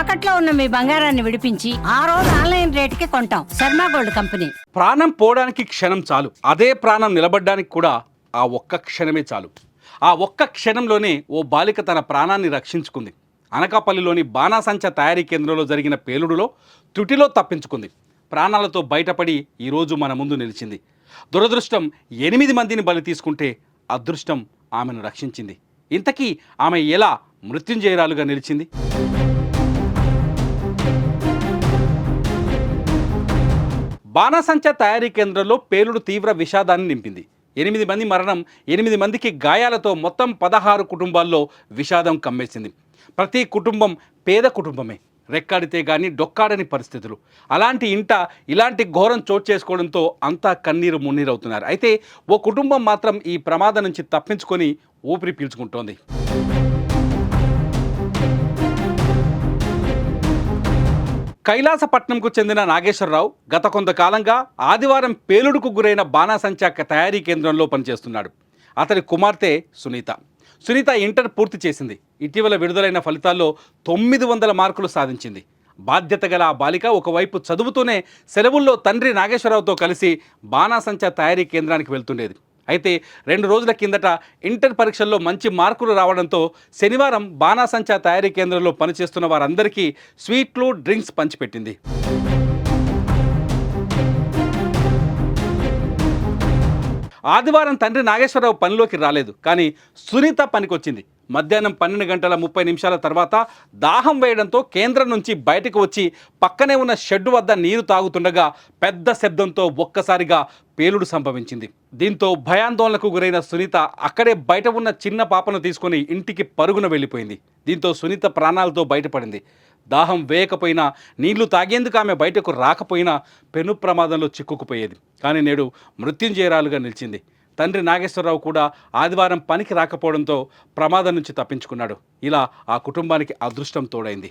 తాకట్లో ఉన్న మీ బంగారాన్ని విడిపించి ఆ రోజు ఆన్లైన్ రేటుకి కొంటాం. Sharma gold company. ప్రాణం పోవడానికి క్షణం చాలు. అదే ప్రాణం నిలబడ్డానికి కూడా ఆ ఒక్క క్షణమే చాలు. ఆ ఒక్క క్షణంలోనే ఓ బాలిక తన ప్రాణాన్ని రక్షించుకుంది. అనకాపల్లిలోని బాణాసంచ తయారీ కేంద్రంలో జరిగిన పేలుడులో త్రుటిలో తప్పించుకుంది. ప్రాణాలతో బయటపడి ఈరోజు మన ముందు నిలిచింది. దురదృష్టం ఎనిమిది మందిని బలి తీసుకుంటే అదృష్టం ఆమెను రక్షించింది. ఇంతకీ ఆమె ఎలా మృత్యుంజయరాలుగా నిలిచింది? బాణసంచ తయారీ కేంద్రంలో పేలుడు తీవ్ర విషాదాన్ని నింపింది. ఎనిమిది మంది మరణం ఎనిమిది మందికి గాయాలతో మొత్తం పదహారు కుటుంబాల్లో విషాదం కమ్మేసింది. ప్రతి కుటుంబం పేద కుటుంబమే. రెక్కాడితే కానీ డొక్కాడని పరిస్థితులు. అలాంటి ఇంట ఇలాంటి ఘోరం చోటు చేసుకోవడంతో అంతా కన్నీరు మున్నీరవుతున్నారు. అయితే ఓ కుటుంబం మాత్రం ఈ ప్రమాదం నుంచి తప్పించుకొని ఊపిరి పీల్చుకుంటోంది. కైలాసపట్నంకు చెందిన నాగేశ్వరరావు గత కొంతకాలంగా ఆదివారం పేలుడుకు గురైన బాణాసంచా తయారీ కేంద్రంలో పనిచేస్తున్నాడు. అతని కుమార్తె సునీత. సునీత ఇంటర్ పూర్తి చేసింది. ఇటీవల విడుదలైన ఫలితాల్లో తొమ్మిది వందల మార్కులు సాధించింది. బాధ్యత గల ఆ బాలిక ఒకవైపు చదువుతూనే సెలవుల్లో తండ్రి నాగేశ్వరరావుతో కలిసి బాణాసంచా తయారీ కేంద్రానికి వెళ్తుండేది. అయితే రెండు రోజుల కిందట ఇంటర్ పరీక్షల్లో మంచి మార్కులు రావడంతో శనివారం బాణాసంచా తయారీ కేంద్రంలో పనిచేస్తున్న వారందరికీ స్వీట్లు డ్రింక్స్ పంచిపెట్టింది. ఆదివారం తండ్రి నాగేశ్వరరావు పనిలోకి రాలేదు కానీ సునీత పనికొచ్చింది. మధ్యాహ్నం పన్నెండు గంటల ముప్పై నిమిషాల తర్వాత దాహం వేయడంతో కేంద్రం నుంచి బయటకు వచ్చి పక్కనే ఉన్న షెడ్డు వద్ద నీరు తాగుతుండగా పెద్ద శబ్దంతో ఒక్కసారిగా పేలుడు సంభవించింది. దీంతో భయాందోళనకు గురైన సునీత అక్కడే బయట ఉన్న చిన్న పాపను తీసుకొని ఇంటికి పరుగున వెళ్ళిపోయింది. దీంతో సునీత ప్రాణాలతో బయటపడింది. దాహం వేయకపోయినా నీళ్ళు తాగేందుకు ఆమె బయటకు రాకపోయినా పెను ప్రమాదంలో చిక్కుకుపోయేది. కానీ నేడు మృత్యుంజయరాలుగా నిలిచింది. తండ్రి నాగేశ్వరరావు కూడా ఆదివారం పనికి రాకపోవడంతో ప్రమాదం నుంచి తప్పించుకున్నాడు. ఇలా ఆ కుటుంబానికి అదృష్టం తోడైంది.